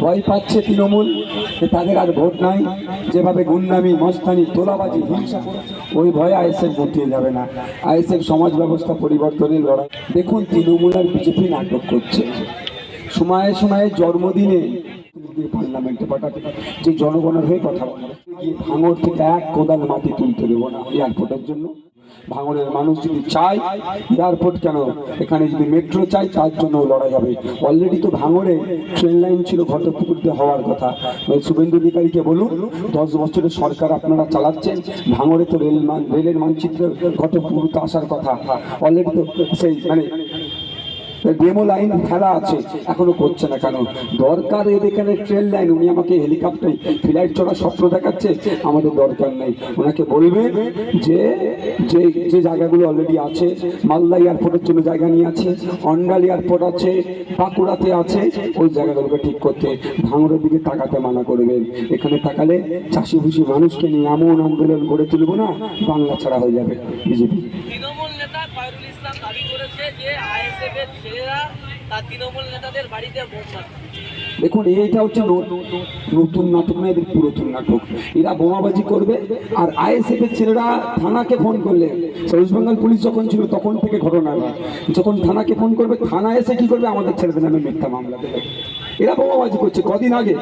ভয় পাচ্ছে তৃণমূল, যে তাদের আর ভোট নাই। যেভাবে গুন্ডামি, মস্তানি, তোলাবাজি, হিংসা ওই ভয়ে আইএসএফ গুটিয়ে যাবে না। আইএসএফ সমাজ ব্যবস্থা পরিবর্তনের লড়াই। দেখুন, তৃণমূল আর বিজেপি নাটক করছে। সময়ে সময়ে জন্মদিনে পার্লামেন্টে পাঠাতে যে জনগণের হয়ে কথা বলে ভাঙর থেকে এক কোদাল মাটি তুলতে দেবো না এয়ারপোর্টের জন্য। ভাঙনের মানুষ যদি চায় এয়ারপোর্ট কেন? এখানে যদি মেট্রো চায়, তার জন্য লড়া যাবে অলরেডি তো ভাঙরে ট্রেন লাইন ছিল ঘটপুকুরতে হওয়ার কথা। শুভেন্দু অধিকারীকে বলুন, দশ বছরের সরকার আপনারা চালাচ্ছেন ভাঙরে তো রেল রেলের মানচিত্র ঘটপুকুরতে আসার কথা। অলরেডি তো সেই মানে ডেমো লাইন খেলা আছে। এখনও করছে না কেন? দরকার এর এখানে ট্রেন লাইন উনি আমাকে হেলিকপ্টার ফ্লাইট চড়ার স্বপ্ন দেখাচ্ছে, আমাদের দরকার নেই। ওনাকে বলবেন যে যে যে জায়গাগুলো অলরেডি আছে, মালদা এয়ারপোর্টের জন্য জায়গা নিয়ে আছে, অন্ডাল এয়ারপোর্ট আছে, বাঁকুড়াতে আছে, ওই জায়গাগুলোকে ঠিক করতে, ভাঙড়ের দিকে তাকাতে মানা করবেন এখানে তাকালে চাষি ভুষি মানুষকে নিয়ে এমন আন্দোলন গড়ে তুলব না, বাংলা ছাড়া হয়ে যাবে বিজেপি তৃণমূল নেতা খয়রুল ইসলাম দাবি করেছে যে আইএসএফ এর ছেলেরা তার তৃণমূল নেতাদের বাড়িতে বোম দেখুন, এইটা হচ্ছে নতুন নাটক না, এদের পুরাতন নাটক। এরা বোমাবাজি করবে, আর আইএসএফ এর ছেলেরা থানাকে ফোন করলে। ওয়েস্ট বেঙ্গল পুলিশ যখন ছিল, তখন থেকে ঘটনা। যখন থানাকে ফোন করবে থানা এসে কি করবে? আমাদের ছেলেদের নামে মিথ্যা মামলা দেবে। এরা বোমাবাজি করছে। কদিন আগে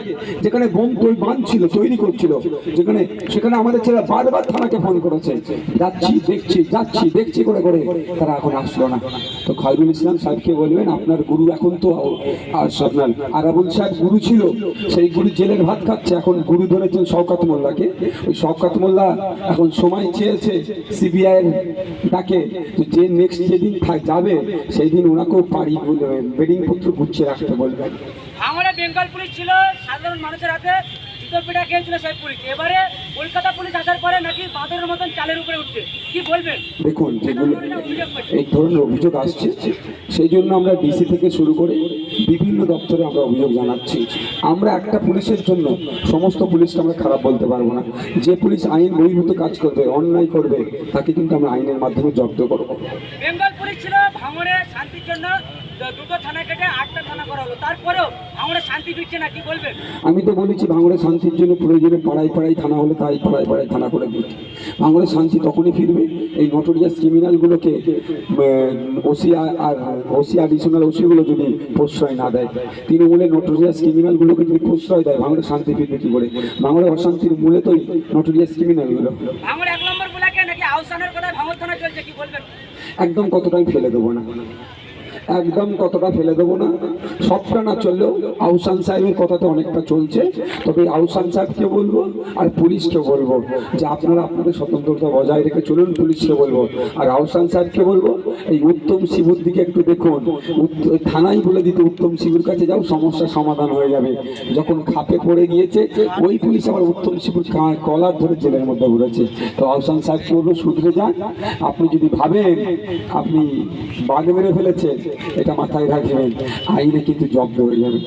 যেখানে বোম তৈরি বাঁধছিল তৈরি করছিল, যেখানে সেখানে আমাদের ছেলেরা বারবার থানাকে ফোন করেছে। যাচ্ছি, দেখছি যাচ্ছি, দেখছি করে করে। তারা এখন আসলো না। তো খয়রুল ইসলাম সাহেবকে বলবেন, আপনার গুরু এখন তো আপনার আরাবুল সাহেব গুরু ছিল, সেই গুরু জেলের ভাত খাচ্ছে। এখন গুরু ধরেছেন শওকাত মোল্লাকে। ওই শওকাত মোল্লা এখন সময় চেয়েছে সিবিআই এর ডাকে যে নেক্সট যেদিন যাবে সেই দিন ওনাকেও পাড়ি বেডিং পত্র গুছিয়ে রাখতে বলবেন। ভাঙড়ে বেঙ্গল পুলিশ ছিল সাধারণ মানুষের হাতে জুতো পিঠা খেয়েছিল সেই পুলিশ। এবারে কলকাতা পুলিশ আসার পরে নাকি বাঁদরের মতন চালের উপরে উঠছে। কি বলবেন? দেখুন যেগুলো এই ধরনের অভিযোগ আসছে সেই জন্য আমরা ডিসি থেকে শুরু করে বিভিন্ন দপ্তরে আমরা অভিযোগ জানাচ্ছি। আমরা একটা পুলিশের জন্য সমস্ত পুলিশকে আমরা খারাপ বলতে পারব না। যে পুলিশ আইন বহির্ভূত কাজ করবে অন্যায় করবে তাকে কিন্তু আমরা আইনের মাধ্যমে জব্দ করব। বেঙ্গল পুলিশ ছিল ভাঙড়ে শান্তির জন্য দুটো থানা কেটে আটটা থানা করা হলো। তারপরেও ভাঙড়ে শান্তি ফিরছে না কি বলবেন আমি তো বলেছি ভাঙড়ে শান্তির জন্য প্রয়োজনে পাড়ায় পাড়ায় থানা হলে তাই পাড়ায় পাড়ায় থানা করে দিচ্ছি ভাঙড়ে শান্তি তখনই ফিরবে এই নটোরিয়াস ক্রিমিনালগুলোকে ওসি আর ওসি অ্যাডিশনাল ওসিগুলো যদি প্রশ্রয় না দেয়। তৃণমূলের নটোরিয়াস ক্রিমিনালগুলোকে যদি প্রশ্রয় দেয় ভাঙড়ে শান্তি ফিরবে কি করে? ভাঙড়ে অশান্তির মূলে তো নটোরিয়াস ক্রিমিনালগুলো ভাঙড় এক নম্বর বুলাকে নাকি ভাঙড় থানা চলছে কি বলবেন? একদম কতটাই ফেলে দেবো না। একদম কতটা ফেলে দেবো না। সবটা না চললেও আহসান সাহেবের কথাতে অনেকটা চলছে। তবে আহসান সাহেবকে বলব আর পুলিশকে বলব যে আপনারা আপনাদের স্বতন্ত্রতা বজায় রেখে চলুন, পুলিশকে বলব। আর আহসান সাহেবকে বলব, এই উত্তম শিবুর দিকে একটু দেখুন। থানায় বলে দিতে উত্তম শিবুর কাছে যাও, সমস্যার সমাধান হয়ে যাবে। যখন খাপে পড়ে গিয়েছে, ওই পুলিশ আবার উত্তম শিবুর কলার ধরে জেলের মধ্যে ঘুরেছে। তো আহসান সাহেবকে বলব শুধরে যান, আপনি যদি ভাবেন, আপনি বাঘ মেরে ফেলেছেন এটা মাথায় রাখবেন। আইনে কিন্তু জব্দ হয়ে যাবে